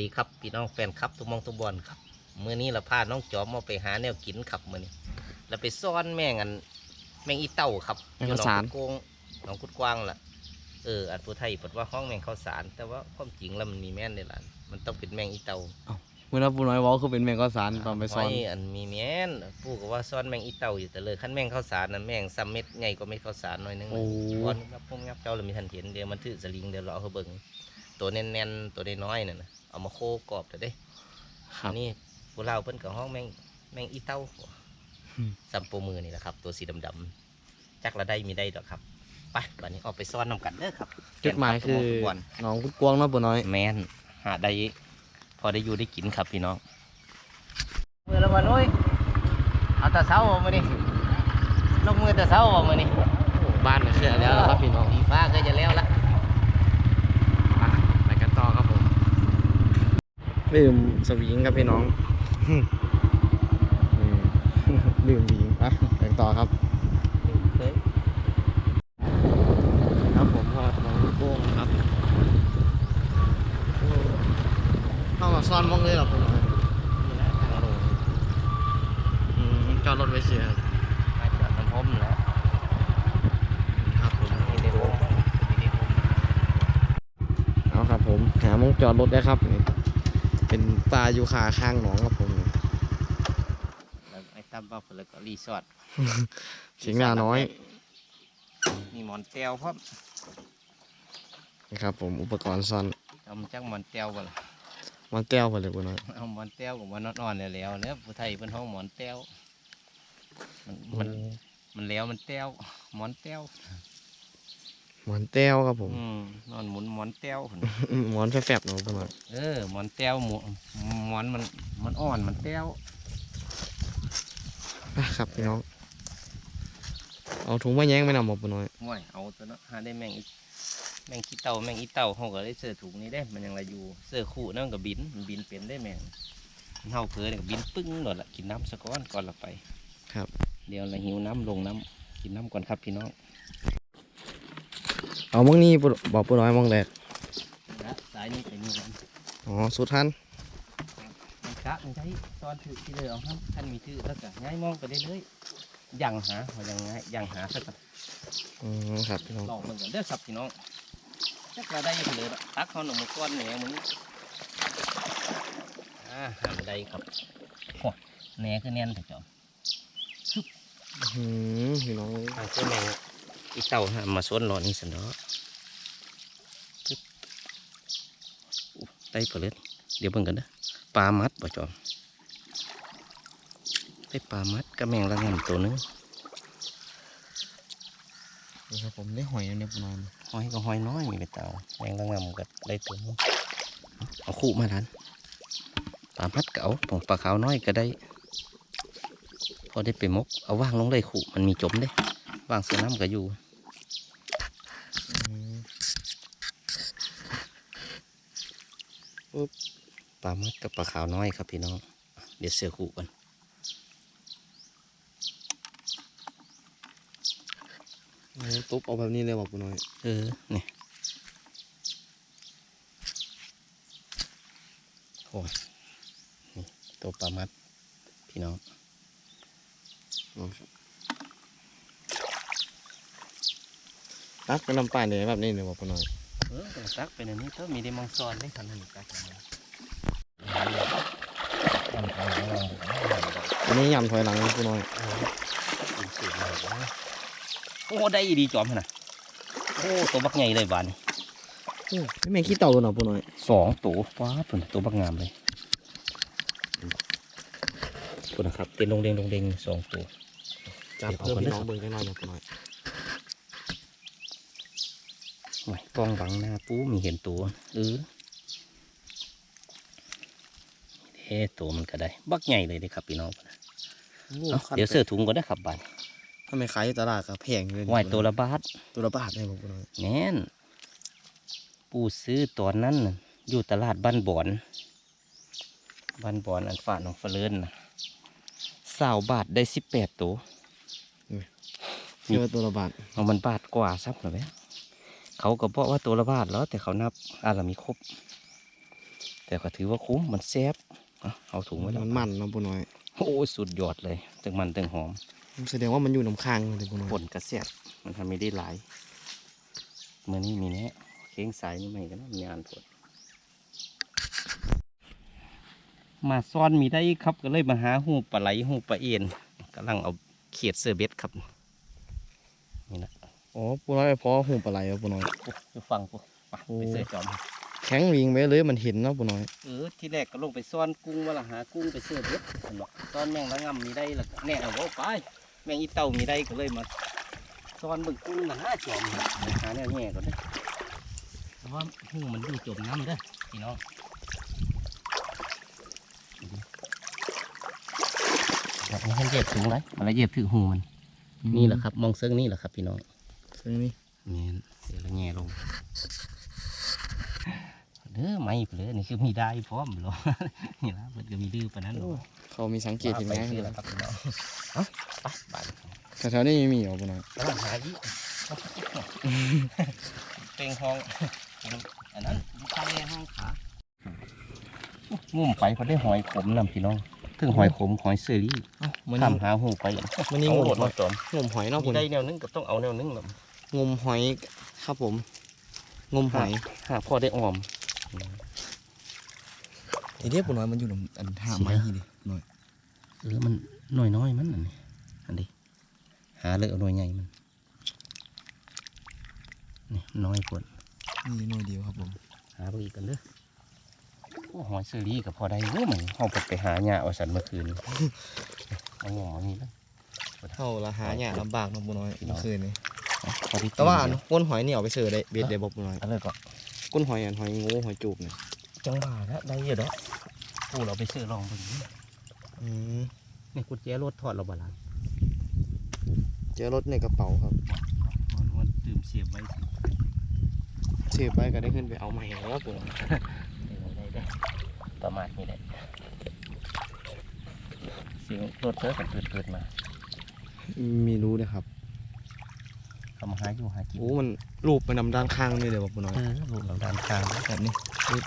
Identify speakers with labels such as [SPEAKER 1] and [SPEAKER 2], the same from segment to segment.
[SPEAKER 1] ดีครับพี่น้องแฟนครับทุกหมองทุกบอลครับมื้อนี้เราพาน้องจอมมาไปหาแนวกินครับมื้อนี้เราไปซ่อนแม่งอันแมงอีเต้าครับ
[SPEAKER 2] แมงข้าวสาร
[SPEAKER 1] อยู่หนองกุดโกงหนองกุดกว้างล่ะเอออันผู้ไทยเปิดว่าห้องแมงข้าวสาร แต่ว่าความจริงแล้วมันมีแม่นในร้านมันต้องเป็นแมงอีเต้า
[SPEAKER 2] เมื่อปูน้อยเว้าคือเป็นแมงกอสารตอนไปซ้อน
[SPEAKER 1] ไว้อันมีแม่นปู่ก็ว่าซ่อนแมงอีเต้าอยู่แต่เลยขั้นแมงข้าวสารนะแมงซ้ำเม็ดใหญ่กว่าเม็ดข้าวสารหน่อยนึง
[SPEAKER 2] โอ้
[SPEAKER 1] ก้อนงับพุ่มงับเจ้าเรามีทันเห็นเดี๋ยวมันถือสลิงเดี๋ยวเราเอาเขาเบิ่งตัวแน่นๆตัวน้อยๆน่ะนะ เอามาโคกรอบแต่เด้
[SPEAKER 2] ครับ
[SPEAKER 1] อันนี่พวกเราเพิ่นกับห้องแมงแมงอีเต้า
[SPEAKER 2] อืม
[SPEAKER 1] ซัมโปมือนี่แหละครับ ตัวสีดำๆจักละได้มีได้ดอกครับไปบัดนี้ออกไปซ่อนนำกันเด้อครับ
[SPEAKER 2] จุดหมายคือ
[SPEAKER 1] แกนครับ
[SPEAKER 2] หน้องกุดกวางเนาะปูน้อย
[SPEAKER 1] แมนหาได้พอได้อยู่ได้กินครับพี่น้องมือละวันโอ้ยเอาแต่เช้าเอามาดิลงมือแต่เช้าเอามานี่
[SPEAKER 2] บ้านก็คือแล้วครับพี่น้อง
[SPEAKER 1] สีฟ้าก็จะแล้วละ
[SPEAKER 2] อะไปกันต่อครับผม ลืมสวิงครับพี่น้องอืมลืมหวิงอะไปกันต่อครับ
[SPEAKER 1] เคย
[SPEAKER 2] ครับผมพอถนนโก้งครับโอ้เข้ามาซ่อนมองเลยเหรอปูน้อยอืมจอดรถไว้เสียครับ
[SPEAKER 1] มาจากน้ำพมแล้ว
[SPEAKER 2] ครับผม
[SPEAKER 1] นี่ได้วงนี่ได้วง
[SPEAKER 2] เอาครับผม หามงจอดรถได้ครับนี่เป็นปลาอยู่ขาข้างหนองครับผม
[SPEAKER 1] แล้วไอ้ตั้มบ้าเพิ่นแล้วก็รีสอร์ท
[SPEAKER 2] เสียงหน้าน้อย
[SPEAKER 1] มีหมอนแต้วพร้อม
[SPEAKER 2] นะครับผมอุปกรณ์ซ่อน
[SPEAKER 1] เอามาจากหมอนแต้วบ่ล่ะ
[SPEAKER 2] มันแก้วไปเลยปูน้อย
[SPEAKER 1] เอาหมอนแต้วกับหมอนนอนๆแล้วแล้วเนี่ยผู้ไทยเพิ่นห้องหมอนแต้วมันมันมันแล้วมันแต้วหมอนแต้ว
[SPEAKER 2] หมอนแต้วครับผม
[SPEAKER 1] อืมนอนหมุนหมอนแต้วพุ่น
[SPEAKER 2] หมอนแฟบๆเนาะปูน้อย
[SPEAKER 1] เออหมอนแต้วหมูหมอนมันมันอ่อนมันแต้ว
[SPEAKER 2] ไปครับพี่น้อง เอาถุงมาแย้งไม่นำหมอปูน้อย
[SPEAKER 1] ม่วยเอาตัวเนาะหาได้แมงอีแมงขี้เต่าแมงอีเต่าเขาก็ได้เสื้อถุงนี้ได้มันยังไรอยู่เสื้อคู่นั่นก็บินมันบินเป็นได้แมงเฮาเผือเนี่ยก็บินปึ้งหลดละกินน้ำสะก้อนก่อนละไป
[SPEAKER 2] ครับ
[SPEAKER 1] เดี๋ยวเราหิวน้ำลงน้ำกินน้ำก่อนครับพี่น้อง
[SPEAKER 2] เอามองนี่ปูบอกปูน้อยมองแรก
[SPEAKER 1] นะสายนี้ไปนี่กัน
[SPEAKER 2] อ๋อสุดทัน
[SPEAKER 1] มันกะมันใช้ซ้อนถือที่เลยเอาครับท่านมีถือแล้วก็ง่ายมองไปได้เลยๆยังหาเขายังง่ายยังหาสักก่อน
[SPEAKER 2] อืมครับพี่น้อง
[SPEAKER 1] ลองมึงกันเด้อครับพี่น้องจักเราได้อยังเลยละตักเขาหนุ่มก้อนแหนมึงอ่าหามได้ครับโอ้ยแหนคือแน่นแต่จอม
[SPEAKER 2] อืมพี่น้อง
[SPEAKER 1] ทางเจ้าแมง อีเต่าหามมาสวนหลอนี่สินเนาะปึ๊บอู้ได้ผลเลยเดี๋ยวเบิ่งกันเด้อปลามัดบ่จอมได้ปลามัดกับแมงละงำตัวหนึง
[SPEAKER 2] นี่ครับผมได้หอยอันนี้ปูน้อย
[SPEAKER 1] หอยก็หอยน้อยมีไปเต่าแมงละงำก็ได้ตัวหนึงเอาคู่มาทันปลามัดเก๋าของปลาขาวน้อยก็ได้ พอได้ไปมก เอาว่างลงเลยขู่มันมีจมเด้ ว่างเสือน้ำก็อยู่
[SPEAKER 2] อืม
[SPEAKER 1] ปลามัดกับปลาขาวน้อยครับพี่น้อง เดี๋ยวเสือขู่กัน
[SPEAKER 2] โอ้ตุ๊บเอาแบบนี้เลยบอกปูน้อย
[SPEAKER 1] เออ นี่โอ้ยนี่ตัวปลามัด พี่น้อง
[SPEAKER 2] อ๋อครับ ตักเป็นน้ำปลาเนี่ยแบบนี้เลยบอกปูน้อย
[SPEAKER 1] เออตักเป็นอันนี้ก็มีได้มองซอนได้ทันนี้ตัก
[SPEAKER 2] อันนี้ยำถอยหลังนะปูน้อย
[SPEAKER 1] โอ้ได้ดีจอมขนาดโอ้ตัวบักใหญ่เลยบานนี้
[SPEAKER 2] โอ้ไม่แม่ขี้เต่าตัวหนอปูน้อย
[SPEAKER 1] สองตัวว้าปุ่นตัวบักงามเลยปุ่นนะครับเต้นลงเด้งลงเด้งสองตัว
[SPEAKER 2] จับ
[SPEAKER 1] เพิ่
[SPEAKER 2] ม
[SPEAKER 1] เอาก่อน
[SPEAKER 2] พี่
[SPEAKER 1] น้
[SPEAKER 2] องเบิ่งได้หน่อยนะปูน้อย
[SPEAKER 1] โอ้ยกล้องบังหน้าปูมีเห็นตัวเออเด้ตัวมันก็ได้ บักใหญ่เลยเด้ครับพี่น้อง
[SPEAKER 2] โอ้
[SPEAKER 1] เอ้า
[SPEAKER 2] ขั้น
[SPEAKER 1] เดี๋ยวเสื้อถุงก็ได้ครับบาน
[SPEAKER 2] ทำไมขายอยู่ตลาดกับแพงเลย
[SPEAKER 1] ไหวตัวละบาท
[SPEAKER 2] ตัวละบาทเลยบอกปูน้อย
[SPEAKER 1] แน่นปูซื้อตอนนั้นน่ะอยู่ตลาดบ้านบอนบ้านบอนอันฝาหนองเฟลินนะสาวบาทได้สิบแปดตัว
[SPEAKER 2] เชื่อว่าตัวละบาท
[SPEAKER 1] เอามันบาทกว่าซับหน่อยไหม เขาก็บอกว่าตัวละบาทแล้วแต่เขานับอาละมีครบ แต่ก็ถือว่าคุ้มมันแซ่บอะเอาถุงไว้แล้ว
[SPEAKER 2] มันมันเนาะปูน้อย
[SPEAKER 1] โอ้ยสุดยอดเลยตึงมันตึงหอม
[SPEAKER 2] แสดงว่ามันอยู่น้ำค้างเลยปูน้อย
[SPEAKER 1] ผลกระเสียบมันทำไม่ได้หลายเมื่อนี้มีแน่เค้งสายนี่ไม่กันนะมีอ่านผลมาซ่อนมีได้ครับก็เลยมาหาหูปลาไหลหูปลาเอ็นกำลังเอาเขียดเสือเบ็ดครับนี่นะ
[SPEAKER 2] อ๋อปูน้อยเพราะหูปลาไหลอะปูน้อย
[SPEAKER 1] ปุ๊บอยู่ฟังปุ๊บไป
[SPEAKER 2] โอ้
[SPEAKER 1] ไปเสือจอม
[SPEAKER 2] แข็งวิงไปเลยมันเห็นเนาะปูน้อย
[SPEAKER 1] เออที่แรกก็ลงไปซ่อนกุ้งว่าละหากุ้งไปเสือเบ็ดสนอกซ่อนแมงละงำมีได้ละแน่เอาไป แมงอีเต่ามีได้ก็เลยมาซ่อนเบิ่งกุ้งละห้าจอมไปหาแนวแง่ก่อนเด้อเพราะว่าหูมันอยู่จมน้ำเด้อพี่น้องแบบนี้มันเหยียบถึงไรมันละเหยียบถึงหูมันนี่แหละครับ มองเซิงนี่แหละครับพี่น้อง
[SPEAKER 2] ซึ่งนี่
[SPEAKER 1] นี่เสียละแง่ลงเด้อไม่เปลือนี่คือมีได้พร้อมหรอนี่นะมันก็มีดื้อปนั้นหรอ
[SPEAKER 2] เขามีสังเกตเห็นไหม
[SPEAKER 1] ไปที่แล้วครับพี่น้องเอ้าไปบ้าน
[SPEAKER 2] แถวๆนี้มีเหรอปูน้อย
[SPEAKER 1] กำลังหาอีเป็นห้องอันนั้นอยู่ใต้ห้องขางุ่มไปพอได้หอยขมนำพี่น้องถึงหอยขมหอยเซรี่ทำหาหูไป
[SPEAKER 2] มันนี่ง
[SPEAKER 1] โห
[SPEAKER 2] ม
[SPEAKER 1] ด
[SPEAKER 2] หอ
[SPEAKER 1] มายจอม
[SPEAKER 2] งมหอยเนาะ
[SPEAKER 1] มี
[SPEAKER 2] ปูน้
[SPEAKER 1] ได้แนวนึงก็ต้องเอาแนวนึงหรอ
[SPEAKER 2] งมหอยครับผม งมหอย
[SPEAKER 1] หาพอได้ออม
[SPEAKER 2] ทีเดียวปูน้อยมันอยู่น้ำอันท่าไม้นี่ดิหน่อย
[SPEAKER 1] เออมันหน่อยน้อยมันอันนี้อันนี้หาเลยเอาหน่วยใหญ่มันนี่น้อยกว่า
[SPEAKER 2] นี่หน่อยเดียวครับผม
[SPEAKER 1] หาไปอีกกันเด้อโอ้หอยเซอรี่กับพอได้เว้ยมันห้องไปหาหญ้าเอาสันเมื่อคืนเอาหงอนี่เลย
[SPEAKER 2] เข้าละหาเนี่ยลำบากเนาะปูน้อยเมื่อคืนนี้
[SPEAKER 1] พอดี
[SPEAKER 2] แต่ว่าอันก้นหอยนี่เอาไปเสิร์ฟได้เบ็ดได้บ่ปูน้อย
[SPEAKER 1] อันเลยก็
[SPEAKER 2] ก้นหอยอันหอยงูหอยจูบเนี่ย
[SPEAKER 1] จังหวะแล้วได้เยอะเด้อปูเราไปซื้อลองเบิ่งนี่
[SPEAKER 2] อืม
[SPEAKER 1] นี่กุญแจรถถอดเราบาลาน
[SPEAKER 2] เจอรถในกระเป๋าครับ
[SPEAKER 1] มันมันตื่มเสียบไว้สิ
[SPEAKER 2] เสียบไปก็ได้ขึ้นไปเอาใหม่แล้วปูน้อย
[SPEAKER 1] ได้ได้ได้ประมาณนี้แหละเสียงรถเธอกันเปิดๆมา
[SPEAKER 2] มีรู้เลยครับ
[SPEAKER 1] เขามาหาอยู่หากิน
[SPEAKER 2] โอ้ มันรูปมันนำด้านข้างนี่เลยว่ะปูน้อย
[SPEAKER 1] เออลูกเราด้านข้าง
[SPEAKER 2] แบบนี้ปึ๊บ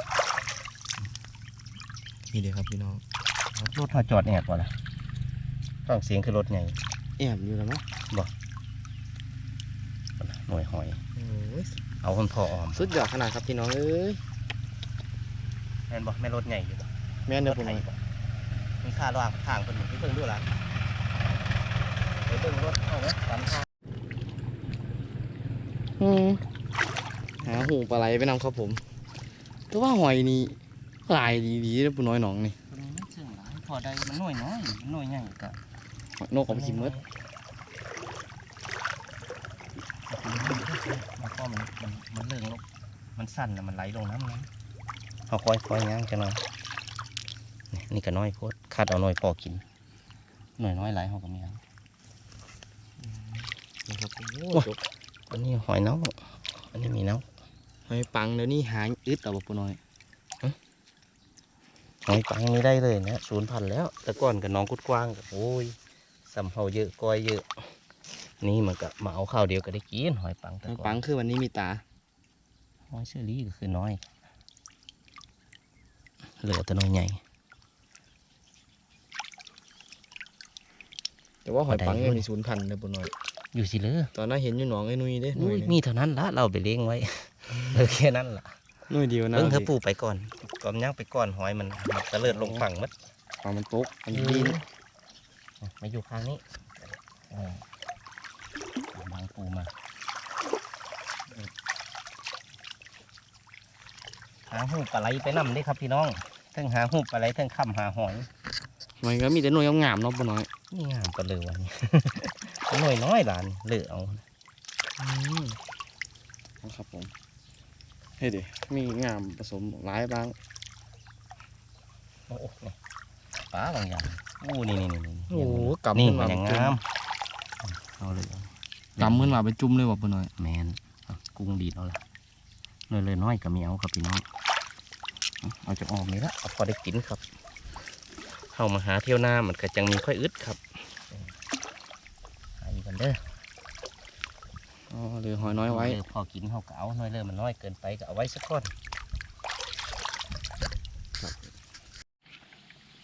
[SPEAKER 2] นี่เลยครับพี่น้อง
[SPEAKER 1] รถมาจอดแอบก่อนละต้องเสียงคือรถใหญ่
[SPEAKER 2] แอบอยู่แล้วมั้ง
[SPEAKER 1] หน่วยหอย
[SPEAKER 2] โอ้ย
[SPEAKER 1] เอาคนพอออม
[SPEAKER 2] สุดยอดขนาดครับพี่น้องเอ้ย
[SPEAKER 1] แม่นบ่แม่รถใหญ่อยู่บ่
[SPEAKER 2] แม่นเด้อปู
[SPEAKER 1] ไท
[SPEAKER 2] น้อย
[SPEAKER 1] ยบ่มีค่าระหว่างทางเป็นหนึ่งที่เบิ่งดูล่ะไปเบิ่งรถเอาไหมตามทาง
[SPEAKER 2] อืมหาหูปลาไหลไปนำครับผมแต่ว่าหอยนี่ลายดีๆนะปูน้อยหนองนี่
[SPEAKER 1] ตัวนี้มันเสื่องหลายพอได้มันหน่วยน้อยมันหน่วยใหญ่ก็
[SPEAKER 2] หอยนกเอาไปกินหมด
[SPEAKER 1] แล้วก็มันมันมันเลื่องลงมันสั่นแล้วมันไหลลงน้ำนั้นเอาค่อยค่อยย่างจะหน่อยนี่นี่ก็น้อยโพดคาดเอาน้อยพอกินหน่อยน้อยไหลเขาก็มีเอา
[SPEAKER 2] นะครับโอ้
[SPEAKER 1] โอ้
[SPEAKER 2] จบ
[SPEAKER 1] อันนี้หอยเน่าอันนี้มีเน่า
[SPEAKER 2] หอยปังเดี๋ยวนี้หาอึดเอาบ่ปูน้อย
[SPEAKER 1] หอยปังนี่ได้เลยนะศูนย์พันแล้ว แต่ก่อนกับน้องกุดกว้างกับโอ้ยสำเฮาเยอะก้อยเยอะ นี่มันก็มาเอาข้าวเดียวก็ได้กินหอยปังแต่
[SPEAKER 2] หอย
[SPEAKER 1] ก่อ
[SPEAKER 2] ปั
[SPEAKER 1] น
[SPEAKER 2] งคือวันนี้มีตา
[SPEAKER 1] หอยเชอรี่ก็คือน้อย เหลือแต่น้อยใหญ่
[SPEAKER 2] แต่ว่าหอยปัง
[SPEAKER 1] บ่ได้
[SPEAKER 2] ยังมีศูนย์พันเลยปูน้อย
[SPEAKER 1] อยู่สิเลย
[SPEAKER 2] ตอนนั้นเห็นอยู่หนองไอ้นุ้ยเด้หน่
[SPEAKER 1] อุ้
[SPEAKER 2] วย
[SPEAKER 1] ย
[SPEAKER 2] หนึ่ง
[SPEAKER 1] มีเท่านั้นละเราไปเลี้ยงไว้เออแค่นั้นล่ะ
[SPEAKER 2] หน่วยเดียวนะ
[SPEAKER 1] เพิ่งเธอปูไปก่อนก่อนย่างไปก่อนหอยมันมันตะเลิดลงฝั่งมัด
[SPEAKER 2] ปลามันตกมันดิน
[SPEAKER 1] มาอยู่ข้างนี้เออเอาบางปูมาหาหูปลาไหลไปนำเด้ครับพี่น้องทั้งหาหูปลาไหลทั้งคำหาหอย
[SPEAKER 2] หอยก็มีแต่หน่วยงามๆเนาะปูน้อย
[SPEAKER 1] นี่งามปลาเลือวันนี้ หน่อยน้อยหลานเหลือเอา
[SPEAKER 2] อืมครับผมเฮ้ยเดี๋ยวมีงามผสมหลายบาง
[SPEAKER 1] โอ้โหนี่ปลาบางอย่างโอ้นี่นี่นี่นี่
[SPEAKER 2] โอ้โหกำ
[SPEAKER 1] นี่
[SPEAKER 2] ขึ้น
[SPEAKER 1] มั
[SPEAKER 2] มาน
[SPEAKER 1] ยัง
[SPEAKER 2] เป็นจุ่
[SPEAKER 1] งามมเอาเลย
[SPEAKER 2] กำขึ้นมาเป็นจุ่มเลยว่ะปูน้อย
[SPEAKER 1] แมนเอากุ้งดีดเอาละเลยเลยน้อยก็มีเอาครับพี่น้องเอาจะออกนี่ละเอาพอได้กินครับเข้ามาหาเที่ยวหน้ามันก็จังมีค่อยอึดครับหาอี กกันเด้อ
[SPEAKER 2] อ๋อเหลือหอยน้อยไว้
[SPEAKER 1] เออพอกินเขาก็เอาน้อยเลยมันน้อยเกินไปก็เอาไว้สักก้อน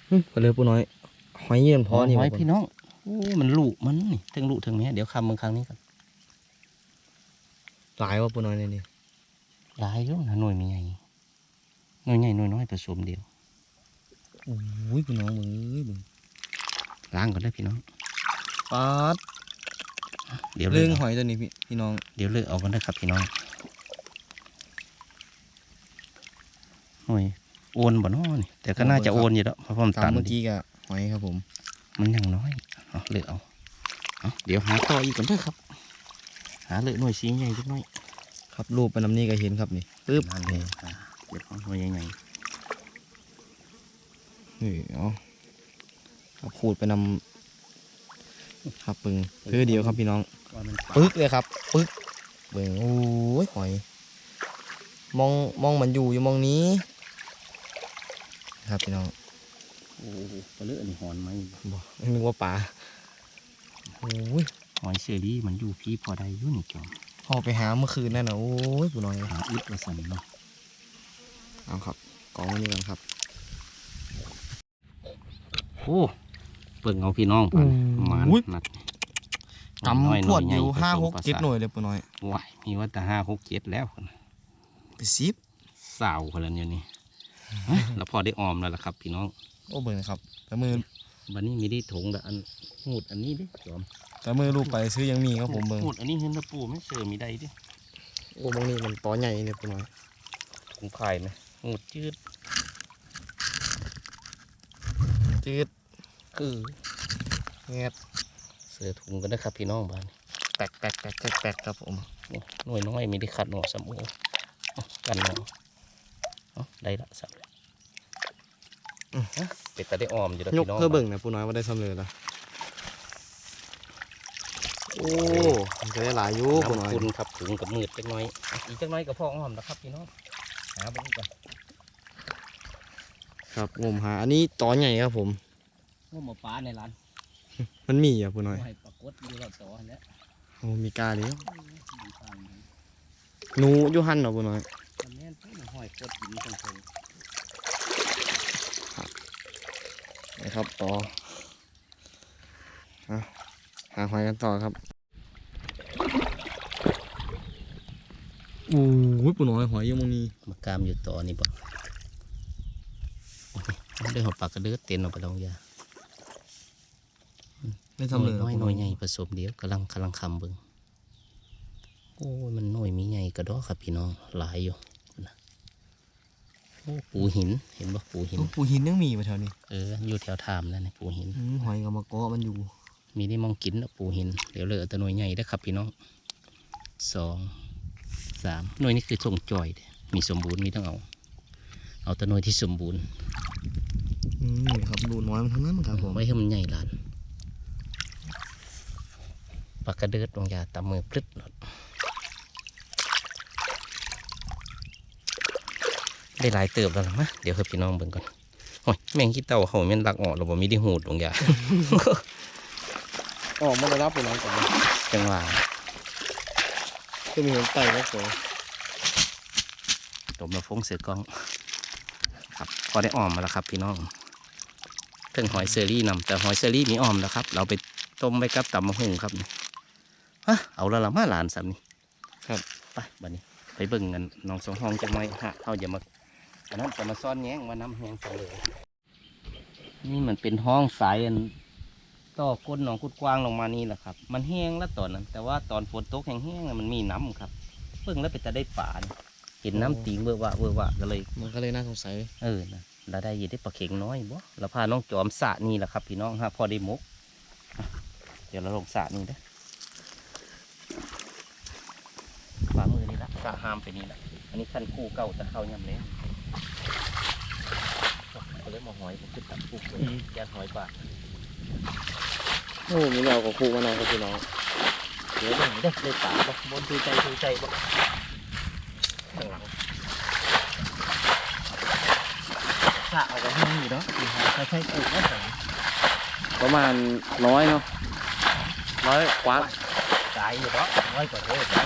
[SPEAKER 2] หึก็เหลือปูน้อยหอยเยี่ยมพอนี่
[SPEAKER 1] ไว้
[SPEAKER 2] บ่
[SPEAKER 1] พี่น้องโอ้มันลูกมันนี่ถึงลูกถึงเนี้ยเดี๋ยวคำมึงครั้งนี้ก่อน
[SPEAKER 2] หลายว่าปูน้อยนี่นี่
[SPEAKER 1] หลายอยู่นะหน่วยมีใหญ่หน่วยใหญ่หน่วยน้อยผสมเดียว
[SPEAKER 2] โอ้ยปูน้องมึงเอ้ยมึง
[SPEAKER 1] ล้างก่อนได้อพี่น้อง
[SPEAKER 2] ปาด
[SPEAKER 1] เดี๋ยวเลื
[SPEAKER 2] เรื่
[SPEAKER 1] อ
[SPEAKER 2] อง
[SPEAKER 1] ก
[SPEAKER 2] ห
[SPEAKER 1] เอา
[SPEAKER 2] อยตัวนี้พี่พี่น้อง
[SPEAKER 1] เดี๋ยวเลือกเอากันได้อครับพี่น้องหน่วยโอนบ่น้อนี่แต่ก็น่าจะโอนอยู่แล้วเพราะผมตั
[SPEAKER 2] ตาม
[SPEAKER 1] น
[SPEAKER 2] เมื่อ
[SPEAKER 1] ดิ
[SPEAKER 2] กี้กับหอยครับผม
[SPEAKER 1] มันยังน้อยเอาเลือกเอาเอาเดี๋ยวหาต่ออีกก่อนเด้อครับ หาเลยหน่วยสีใหญ่จักหน่อย
[SPEAKER 2] ครับรูปเป็นน้ำนี้ก็เห็นครับนี่ปึ๊บ
[SPEAKER 1] นั่นเลยอ่าเดี๋ยวเอาหน่วยใหญ่
[SPEAKER 2] นี่เอาครับขูดไปนำ ครับปึงคือเดียวครับพี่น้อง
[SPEAKER 1] ๆว่ามันปลา
[SPEAKER 2] ปึ๊กเลยครับปึ๊กเบิ่งโอ้ยหอย มองมองมันอยู่อยู่มองนี้ ครับพี่น้อง
[SPEAKER 1] โอ้โหปลาเลือดนี่หอนไหม
[SPEAKER 2] บอกนึกว่าปลาโอ้ย
[SPEAKER 1] หอยเชอรี่มันอยู่พี่พอได้อยู่นี่จอม
[SPEAKER 2] พอไปหาเมื่อคืนนั่นนะโอ้ยผู้น้อย
[SPEAKER 1] หาอึดละสันเนาะ
[SPEAKER 2] เอาครับกองไว้นี่กันครับ
[SPEAKER 1] โอ้ เปิ่งเอาพี่น้องปัน
[SPEAKER 2] อืม
[SPEAKER 1] หมาน
[SPEAKER 2] อุ้ย
[SPEAKER 1] นัด
[SPEAKER 2] กำขวด
[SPEAKER 1] ใญ่
[SPEAKER 2] อยู่
[SPEAKER 1] ผสม
[SPEAKER 2] ห้าหก
[SPEAKER 1] ประส
[SPEAKER 2] เจ็ดหน่วยเลยผู้น้อย
[SPEAKER 1] ว้ายมีว่าแต่ห้าหกเจ็ดแล้วพุ่น
[SPEAKER 2] ไปซิบ
[SPEAKER 1] สาวคนละเนี่ยนี่ฮะแล้วพอได้ออมแล้วล่ะครับ พี่น้อง
[SPEAKER 2] โอ้เบิ่งนะครับแต่มือ
[SPEAKER 1] วันนี้มีได้ถุงละอันหูดอันนี้ดิจอม
[SPEAKER 2] แต่มือลูกไปซื้อยังมีครับผมเบิ่ง
[SPEAKER 1] หูดอันนี้เห็นตะปูไม่เชื่อมีได้ดิ
[SPEAKER 2] โอ้บางนี่มันตอใหญ่เนี่ยผู้น้อย
[SPEAKER 1] ถุงไข่ไหมหูดจืด
[SPEAKER 2] จืด
[SPEAKER 1] คือ
[SPEAKER 2] แงด
[SPEAKER 1] เสือถุงกันนะครับพี่น้องบ้าน
[SPEAKER 2] แตกแตกแตกแตกแตกครับผม
[SPEAKER 1] นี่หน่วยน้อยมีได้ขัดหนอสมโอเอากันหนอเอาได้ละสับฮะเป็ดตาได้ออมอยู่แล้ว
[SPEAKER 2] ยก
[SPEAKER 1] พี่น้อง
[SPEAKER 2] เพื่อเบิ่งนะผู้น้อยว่าได้สำเร็จแล้วโอ้มันจะได้หลายอยู่ผู้น้อย
[SPEAKER 1] น้ำคุณครับถุงกับมืดจักหน้อย อีกจักหน้อยกับพ่ออ้อมนะครับพี่น้องหาเบิ่งก่อน
[SPEAKER 2] ครับงมหาอันนี้ตอใหญ่ครับผม
[SPEAKER 1] ว่าหมอปลาในร้าน
[SPEAKER 2] มันมีอะผู้น้อย
[SPEAKER 1] ให้ปรากฏอยู่รอบตัวแล้ว
[SPEAKER 2] โอ้มีกาเลย
[SPEAKER 1] ดีทางนั้น
[SPEAKER 2] หนูอยูหันเหรอผู้น้อย
[SPEAKER 1] มันแม่นไปมันห้อยกดกินตรงเชิง
[SPEAKER 2] นะครับต่ออะหาหอยกันต่อครับโอ้ยผู้น้อยหอยอยังมงนี้
[SPEAKER 1] มากามอยู่ต่อนี่บ่โอ้ยมันได้หอดปลากระเดือดเต็นออกไปลองยา
[SPEAKER 2] ได้
[SPEAKER 1] ห
[SPEAKER 2] ทำเลย
[SPEAKER 1] น้อยน้อยใหญ่ผสมเดียวกำลังกำลังคำเบิ่งโอ้ยมันน้อยมีใหญ่กระดอกครับพี่น้องหลายอยู่นะโอ้ปูหินเห็นบ่ปูหิน
[SPEAKER 2] โอ้ปูหินยังมีมาแถวนี้
[SPEAKER 1] เอออยู่แถวทามนั่นนี่ปูหิน
[SPEAKER 2] อืมหอยกับมะกอมันอยู่
[SPEAKER 1] มีได้มองกินแล้วปูหินเดี๋ยวเหลือแต่หน่วยใหญ่ได้อครับพี่น้องสองสามหน่วยนี้คือส่งจอยเด้อมีสมบูรณ์มีต้องเอา เอาแต่หน่วยที่สมบูรณ์
[SPEAKER 2] อืมนี่ครับดูน้อยมันทั้งนั้นครับผม
[SPEAKER 1] ไว้ให้มันใหญ่หลาน ปากกระเดิดลงยาตำมือพลึดหลดได้หลายเติบแล้วล่ะมะเดี๋ยวให้พี่น้องเบิ่งก่อนโอ้ยแมงขี้เต่าเขาแม่นลักออกเราบ่มีได้หูดลงยา
[SPEAKER 2] อ๋อมันได้รับปูน้อยก่อน
[SPEAKER 1] จังหวะ
[SPEAKER 2] ก็มีเห็นไต่แล้วก่อน
[SPEAKER 1] ตบมาฟงเสือกล้อง ครับพอได้ออมมาแล้วครับ พี่น้องถึงหอยเซอรี่นำแต่หอยเซอรี่มีออมแล้วครับ เราไปต้มไปกับตำมะฮุ่งครับนี่ ฮะเอาและละมาหลานสำนี่
[SPEAKER 2] ครับ
[SPEAKER 1] ไปบัดนี้ ไปเบิ่งกันน้องสองห้องจังไหมฮะเขาอย่ามาอันนั้นจะมาซ่อนแย้งว่าน้ำแห้งไปเลยนี่มันเป็นห้องสายอันต่อก้นหนองกุดกว้างลงมานี่แหละครับ มันแห้งแล้วตอนนั้น แต่ว่าตอนฝนตกแห้งๆน่ะมันมีน้ำครับเบิ่งแล้วไปจะได้ป่านี่เห็นน้ำตีงเวอร์วะเวอร์วะก็เลย
[SPEAKER 2] มันก็เลยน่าสงสัย
[SPEAKER 1] เออนะเราได้ยินได้ปลาเข็งน้อยบ่เราพาน้องจอมสระนี่แหละครับ พี่น้องฮะพอได้มุกอะเดี๋ยวเราลงสระนี่เด้อข วามือนี่ละสระหามไปนี่ละอันนี้ขั้นคู่เก่าแต่เข้ายำแล้วก็เลยมาหอยผมขึ้นตัดคู่เลยยันหอยบาท
[SPEAKER 2] โอ้มีแนวกับครูมานอนครับพี่น้อง
[SPEAKER 1] เดี๋ยวเด้อเด้อได้ป่าบ่บนดูใจดูใจบ่ข้างหลังสระเอาไว้ให้อยู่เนาะใช้ใช้กูก็ใส่
[SPEAKER 2] ประมาณร้อยเนาะร้อยกว่า
[SPEAKER 1] ตตายอยู่บ่ร้อยกว่าเท่ากั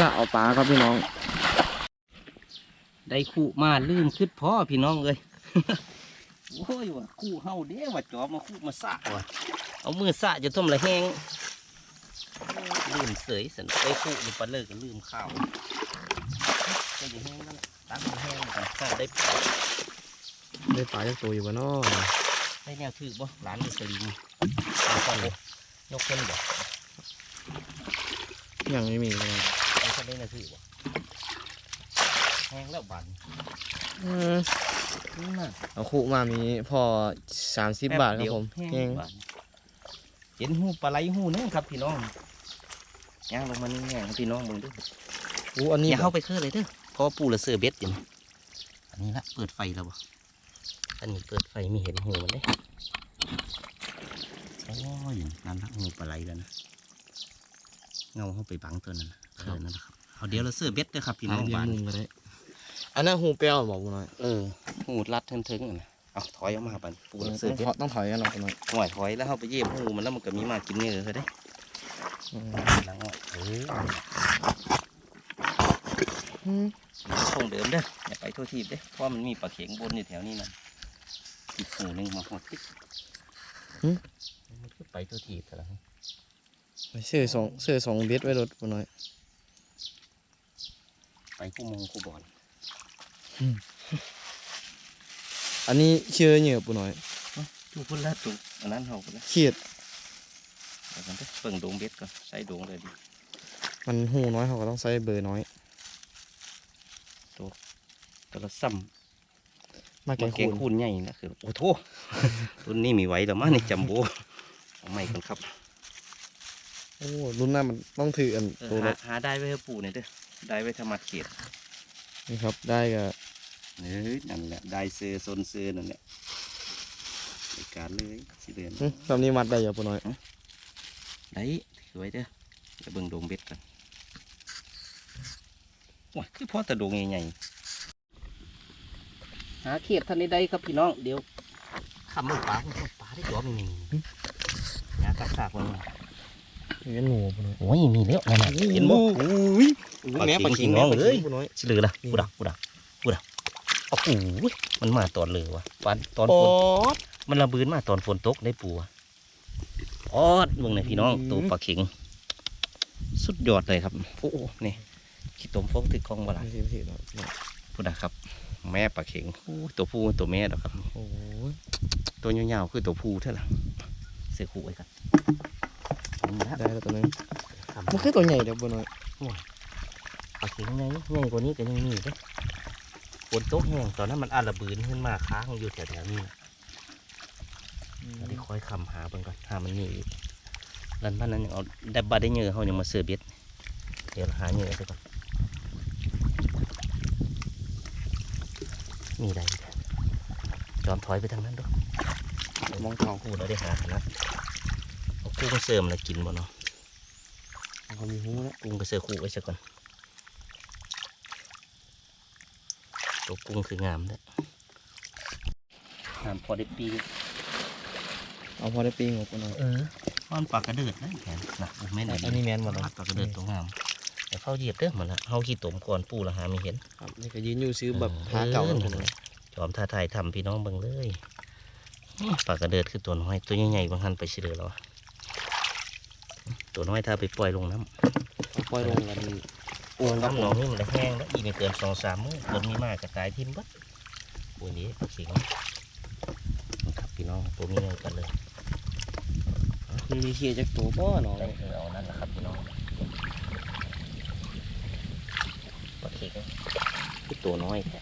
[SPEAKER 1] น
[SPEAKER 2] ก็เอาปลาครับพี่น้อง
[SPEAKER 1] ได้คู่มาลืมขึ้นพ่อพี่น้องเลยโอ้ยว่ะคู่เฮาเด้ว่าจอบมาคู่มาสะว่ะเอามือสะจะต้มละแห้งลืมเสยสันได้คู่อยู่ปลาเลิกก็ลืมข้าวก็อยู่แห้งนั่นแหละตั้งแห้งกันข้าวได้ปลา
[SPEAKER 2] ได้ปลาจากตัวอยู่บ้านนอก
[SPEAKER 1] ได้แนวถือบ่ร้านมีสลิงเอาเข้าเลยยกขึ้นบ่
[SPEAKER 2] ยังไม่มีเลย
[SPEAKER 1] เอาเข้า ได้แนวถือบ่แห้งแล้วบาน
[SPEAKER 2] อืม
[SPEAKER 1] นี่น่ะ
[SPEAKER 2] เอาคู่มามีพอสามสิบบาทครับผม
[SPEAKER 1] แห้
[SPEAKER 2] เอง
[SPEAKER 1] งบาทเห็นหูปลาไหลหูนึงครับพี่น้องย่างลงมานี่แห้งพี่น้องมึงดู
[SPEAKER 2] อู้อันนี้
[SPEAKER 1] อย่า
[SPEAKER 2] บ่
[SPEAKER 1] เข้าไปคือเลยเด้อเพราะปูละเสือเบ็ดอยู่นี่อันนี้ละเปิดไฟแล้วบ่อันนี้เปิดไฟไม่เห็นหูมันเลยโอ้ยนั่นละหูปลาไหลแล้วนะเงาเข้าไปบังตัวนั้นน่ะเออนั่นแหละครับ เอาเดี๋ยวเราเสือเบ็ดเด้อครับพี่น้อง
[SPEAKER 2] เดียว
[SPEAKER 1] บ้าน
[SPEAKER 2] มุงก็ได้อันนั้นหูเปรี้ยวบอกกูหน่อย
[SPEAKER 1] เออหูรัดเทิงๆน่ะนะเอาถอยออกมาบันปูละเสือ
[SPEAKER 2] ต้อง
[SPEAKER 1] เบ็ด
[SPEAKER 2] ถอยต้องถอยกันหน่อยหน่อย
[SPEAKER 1] ห่วยถอยแล้วเข้าไปเย็บหูมันแล้วมันก็มีมากินเนื้อเขาได้
[SPEAKER 2] อืม
[SPEAKER 1] หลังอ่อยเออ
[SPEAKER 2] อืม
[SPEAKER 1] คงเดิมเด้ออย่าไปทั่วทีบเด้อเพราะมันมีปลาเข็งบนอยู่แถวนี้นะอีกหูหนึงมาหอดติ๊กมันก็ไปทั่วทีบแต่ละ
[SPEAKER 2] ไปเสื้อสองเสื้อสองเบ็ดไว้รถกูหน่อย
[SPEAKER 1] ไปคู่มงคู่บอล
[SPEAKER 2] อันนี้เชื่อเหยื่อปูหน่อย
[SPEAKER 1] จูพุ่นละจูอันนั้นเขาพุ่นละ
[SPEAKER 2] เขียด
[SPEAKER 1] เดี๋ยวกันเด้อเบิ่งดงเบ็ดก่อนใส่ดงเลยดิ
[SPEAKER 2] มันหูน้อยเขาก็ต้องใส่เบอร์น้อย
[SPEAKER 1] แต่ละซ้ำ
[SPEAKER 2] มาแก
[SPEAKER 1] มางแก
[SPEAKER 2] คู
[SPEAKER 1] ง
[SPEAKER 2] ณ
[SPEAKER 1] คูนใหญ่นะคือโอ้โถรุ่นนี้มีไหวแล้วมั้งนี่จัมโบ้เอาใหม่กันครับ
[SPEAKER 2] โอ้รุ่นหน้ามันต้องถืออัน
[SPEAKER 1] เออ
[SPEAKER 2] ตัว
[SPEAKER 1] หาร
[SPEAKER 2] ถ
[SPEAKER 1] หาได้ไว้ให้ปู่เนี่ยเด้อ ได้ไว้ทำมัดเขียด
[SPEAKER 2] นี่ครับได้กับ
[SPEAKER 1] เอ้ยนั่นแหละได้เซอร์โซนเซอร์นั่นแหละในการเลยสิเดือน
[SPEAKER 2] หึตอนนี้มัดได้อยู่ปูหน่อย
[SPEAKER 1] ได้ถือไว้เด้อจะเบิ่งดงเบ็ดกันว้าคือพ่อแต่ดงใหญ่ๆหาเขียดท่านได้ครับพี่น้องเดี๋ยวขำมือปลาคุณปลาได้ตัวมีมียากระซากมัน
[SPEAKER 2] เงี้ยหนูปูหน่อย
[SPEAKER 1] โอ้ยมีแล้วนั่นน่ะเห็นบ่
[SPEAKER 2] อุ้ย
[SPEAKER 1] ปลา
[SPEAKER 2] แม่
[SPEAKER 1] เข็ง
[SPEAKER 2] ปลาเข็ง
[SPEAKER 1] พี่น้อง
[SPEAKER 2] แม่ปลา
[SPEAKER 1] เอ้ย
[SPEAKER 2] เข็งปูหน่อย
[SPEAKER 1] สิเหลือละ
[SPEAKER 2] นี่
[SPEAKER 1] กูดักกูดักกูดักโอ้โหมันมาตอนเลยวะวันตอน
[SPEAKER 2] ป
[SPEAKER 1] ฝ
[SPEAKER 2] อนด
[SPEAKER 1] มันระบืนมาตอนฝนตกได้ปูอะออดเบิ่งในอยพี่น้อง
[SPEAKER 2] อืม
[SPEAKER 1] ตัวปลาเข็งสุดยอดเลยครับโอ้โหนี่ขี้ตมฟกถือกล้องบ่ล่ะ
[SPEAKER 2] ไม่ใช่ไม่ใช่หรอก
[SPEAKER 1] พูดนะครับ แม่ปลาเข็งโอ้ยตัวผู้ตัวแม่ดอกครับ
[SPEAKER 2] โอ้ย
[SPEAKER 1] ตัวยาวๆคือตัวผู้เท่าไหร่เสือคู่ไว้กันนี่ นะ
[SPEAKER 2] ได้แล้วตัวนึง
[SPEAKER 1] ครับ
[SPEAKER 2] มันคือตัวใหญ่เดี๋ยวปูหน่อย
[SPEAKER 1] ปลาเข็งไงไงกว่านี้ก็ยังมีเด้ฝนตกแห้งตอนนั้นมันอาระบืนขึ้นมาค้างอยู่แถวๆนี้นะเราได้คอยคำหาเบิ่งก่อนหามันมีอีกลันบ้านนั้นยังเอาได้บาได้เหงื่อเขายังมาเสือเบ็ดเดี๋ยวเราหาเหงื่อไปก่อนมีอะไรอีกจอมถอยไปทางนั้นด้วย
[SPEAKER 2] มองเก่า
[SPEAKER 1] คู่เราได้หาขนาดเอา กุ้งเสริมแล้วกินบ่เนาะ
[SPEAKER 2] เขามีหูแล้ว
[SPEAKER 1] กุ้งก็เสือคู่ไว้ซะก่อนตัวกุ้งคืองามเด้อหามพอได้ปี
[SPEAKER 2] เอาพอได้ปีงหมดปูหน่อย
[SPEAKER 1] เออมันปลากระเดิดนะแขนนะแม่น
[SPEAKER 2] อันนี้แมนหมดเลย
[SPEAKER 1] ปลากระเดิดตัวงามแต่เฝ้าเหยียบเด้อมันละเฮาขี้ตมก่อนปูละหาไม่เห็น
[SPEAKER 2] ครับนี่ก็ยืนอยู่ซื้อแบบหาเก่าแล้วปูหน่อย
[SPEAKER 1] จอมท่าทายทำพี่น้องเบิ่งเลยอื้อปลากระเดิดคือตัวน้อยตัวใหญ่ๆบางทันไปเฉลยแล้วอะ ตัวน้อยถ้าไปปล่อยลงน้
[SPEAKER 2] เอาปล่อยลงกันำ
[SPEAKER 1] โอ้น้ำหนองนี่มันได้แห้งแล้วอีกไม่เกินสองสามมื้อฝนมีมากกระตายทิ่มบัดปุยนี้ปลาขิงนี่ครับพี่น้องตัวมีเงินกันเลย
[SPEAKER 2] มันมีเขียจากตัวป้อหนอ
[SPEAKER 1] ได้คือเอานั่นแหละครับพี่น้องปลาขิงคือตัวน้อยแท้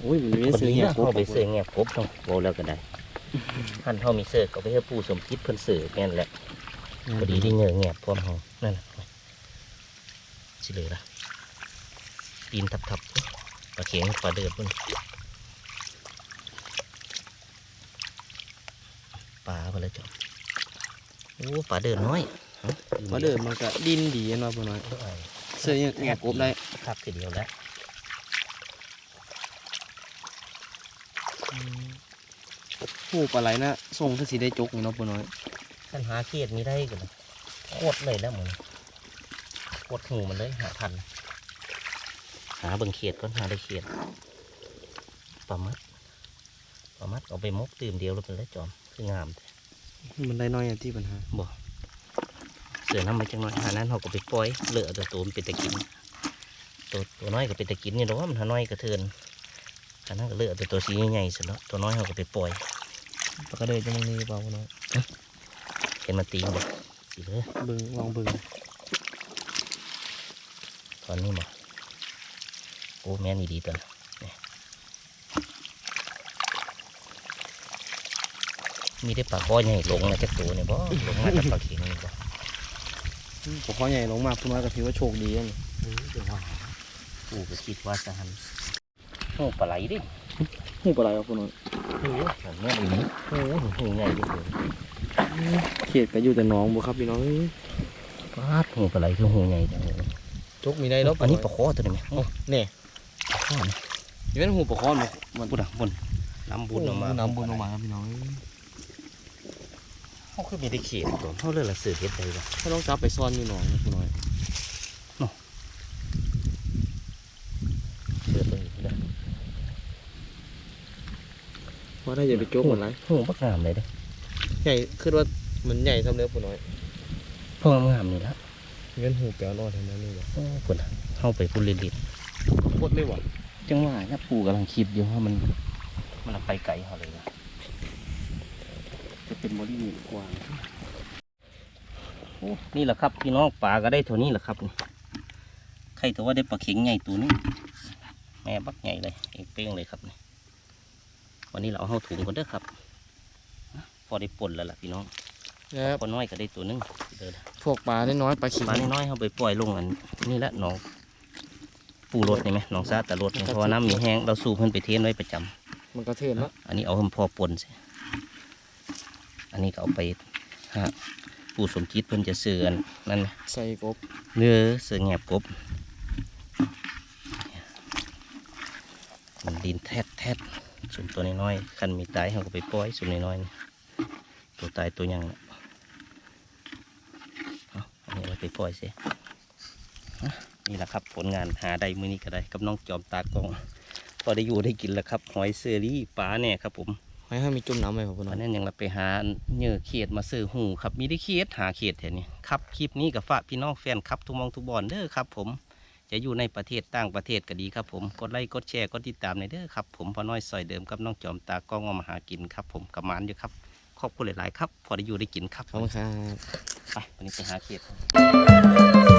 [SPEAKER 2] โอ้ยมันมีซื้อ
[SPEAKER 1] เงี้
[SPEAKER 2] เงี้
[SPEAKER 1] ย
[SPEAKER 2] ย
[SPEAKER 1] เขาไปเสือเงี้ยครบต้องโบแล้วก็ได้ท่านเขามีเสือก็ไปให้ผู้สมคิดเพิ่นเสือแม่นแหละ พอดีที่เงือเงียบพร้อมเขานั่นแหละสิเลยละตีนทับทับๆปลาเข็งปลาเดือดพุ่นปลาไปเลยจ้ะโอ้ปลาเดือดน้อยฮะ
[SPEAKER 2] พอเดินมันก็ดินดีเนาะปูหน่อย
[SPEAKER 1] เอ้ย
[SPEAKER 2] เสื้อยังแงบกบได้
[SPEAKER 1] ครับทีเดียวแล้ว
[SPEAKER 2] ผู้ปลาไหลนะทรงคือสีได้จกนี่เนาะปูน้อย
[SPEAKER 1] ท่านหาเขียดมีได้กันโคตรเลยแล้วมึงโคตรหูมันเลยหาทัน หาเบิ่งเขียดก่อนหาได้เขียดปลามัดปลามัดเอาไปมกตื่มเดียวแล้วเป็นไรจอมคืองามแท้
[SPEAKER 2] มันได้น้อยอย่างที่ปัญหา
[SPEAKER 1] บ่เสือน้ำมาจังน้อยหานั้นเขาก็ไปปล่อยเหลือแต่ตัวมันเป็นตะกินตัวตัวน้อยก็เป็นตะกินนี่หรอกว่ามันหาน้อยกระเทือนอันนั้นก็เหลือแต่ตัวสีใหญ่ๆสุดแล้วตัวน้อยเขาก็ไปปล่อย
[SPEAKER 2] ปกติจะมันมีเปล่าเนาะ
[SPEAKER 1] เห็นมันตีบ่สีเลย
[SPEAKER 2] เบิ่งลองเบิ่ง
[SPEAKER 1] ตอนนี้บ่โอ้แม่นอีดีตัวนะนี่มีได้ปลาคอใหญ่ลงนะจักตัวเนี่ยบ่ลงมาจากปลาเข็งนี่บ่
[SPEAKER 2] ผมขอใหญ่ลงมาพูดน้อยก็ถือว่าโชคดีอันนี้
[SPEAKER 1] เออเดี๋ยวว่าปู่ก็คิดว่าจะหันโอ้ปลาไหลดิ
[SPEAKER 2] หูปลาไหลครับพูดน้อย
[SPEAKER 1] โอ้แม่นอีนี้โอ้โหใหญ่เลย
[SPEAKER 2] เขียดก็อยู่แต่หน้องบ่ครับพี่น้องเอ้ย
[SPEAKER 1] ปาดหูปลาไหลคือหูใหญ่จังเลย
[SPEAKER 2] จกมีได้แล้ว
[SPEAKER 1] อันนี้ปลาคอตัวนี้ไหม
[SPEAKER 2] เนี่ย
[SPEAKER 1] ปลาคอนี่
[SPEAKER 2] นี่เป็นหูปลาคอนบ่มัน
[SPEAKER 1] บุญอะบุญน้ำบุญออกมา
[SPEAKER 2] น้ำบุญออกมาครับพี่น้องเอ้ย
[SPEAKER 1] เขาคือมีได้เขียนตัวเขาเลยละสื่อเฮ็ดได้ปะ
[SPEAKER 2] ถ้าต้องจับไปซ่อนอยู่หนองนะพี่น้อย
[SPEAKER 1] เสือตัวนี้ได้
[SPEAKER 2] ว่าได้อย่าไปจกมันไร
[SPEAKER 1] หูบักงามเลยเด้
[SPEAKER 2] ใหญ่คือว่ามันใหญ่ทำเนื้อผู้น้อย
[SPEAKER 1] พวกงามนี่ละ
[SPEAKER 2] เงินหูแปลวนอนทำนั้นนี่บ่
[SPEAKER 1] โอ้บุญอะเข้าไปพุ่นเลิด
[SPEAKER 2] โคตรเลยว่ะ
[SPEAKER 1] จังหวะเนี่ยปู่กำลังคิดอยู่ว่ามัน มันไปไกลเขาเลยนะ
[SPEAKER 2] จะเป็นบริเวณกว้าง
[SPEAKER 1] โอ้นี่แหละครับพี่น้องปลาก็ได้เท่านี้แหละครับนี่ใครแต่ว่าได้ปลาเข็งใหญ่ตัวนี้แม่บักใหญ่เลยเองเป้งเลยครับนี่วันนี้เราเอาเข้าถุงกันเด้อครับ พอได้ป่นแล้วล่ะพี่น้อง
[SPEAKER 2] แล้ว
[SPEAKER 1] พอน้อยก็ได้ตัวหนึงเดิน
[SPEAKER 2] พวกปลาได้น้อยปลาขิง
[SPEAKER 1] ปลาน้อยๆเขาไปปล่อยลงอันนี่แหละหนองปูรถนี่ไหมหนองซาแต่รถนี่เพราะว่าน้ำมีแห้งเราสูบเพิ่นไปเทนไว้ประจำ
[SPEAKER 2] มันก็เทินเนาะ
[SPEAKER 1] อันนี้เอาเพิ่นพอปนสิอันนี้ก็เอาไปฮะปูสมจิตเพิ่นจะเสืออันนั่นนะ
[SPEAKER 2] ใส่กบ
[SPEAKER 1] เนื้อเสือแงบกบมันดินแทดแทดส่วนตัวน้อยๆคันมีตายเขาก็ไปปล่อยส่วนน้อยๆนี่ ตัวตายตัวยังนะเอาอันนี้เราไปปล่อยสินี่แหละครับ ผลงานหาได้มื้อนี้ก็ได้กับน้องจอมตากล้องพอได้อยู่ได้กินแล้วครับ หอยเซอรี่ปลาเนี่ยครับผม
[SPEAKER 2] ให้ให้มีจุ่มน้ำไหมครับผู้น้
[SPEAKER 1] วั
[SPEAKER 2] อนย
[SPEAKER 1] นั้นยังเราไปหาเหยื่อเขียดมาซื้อหูครับ มีได้เขียดหาเขียดแถวนี้ครับคลิปนี้กับฝากพี่น้องแฟนครับทุกหมองทุกบอนเด้อครับผมจะอยู่ในประเทศต่างประเทศก็ดีครับผม กดไลค์กดแชร์กดติดตามในอยเด้อครับผมพอน้อยซอยเดิมกับน้องจอมตากล้องเอามาหากินครับผมกับหมันอยู่ครับ ขอบคุณหลาย ๆ ครับ พอได้อยู่ได้กินครับ
[SPEAKER 2] ขอบคุณครับ
[SPEAKER 1] ไปวันนี้ไปหาเขียด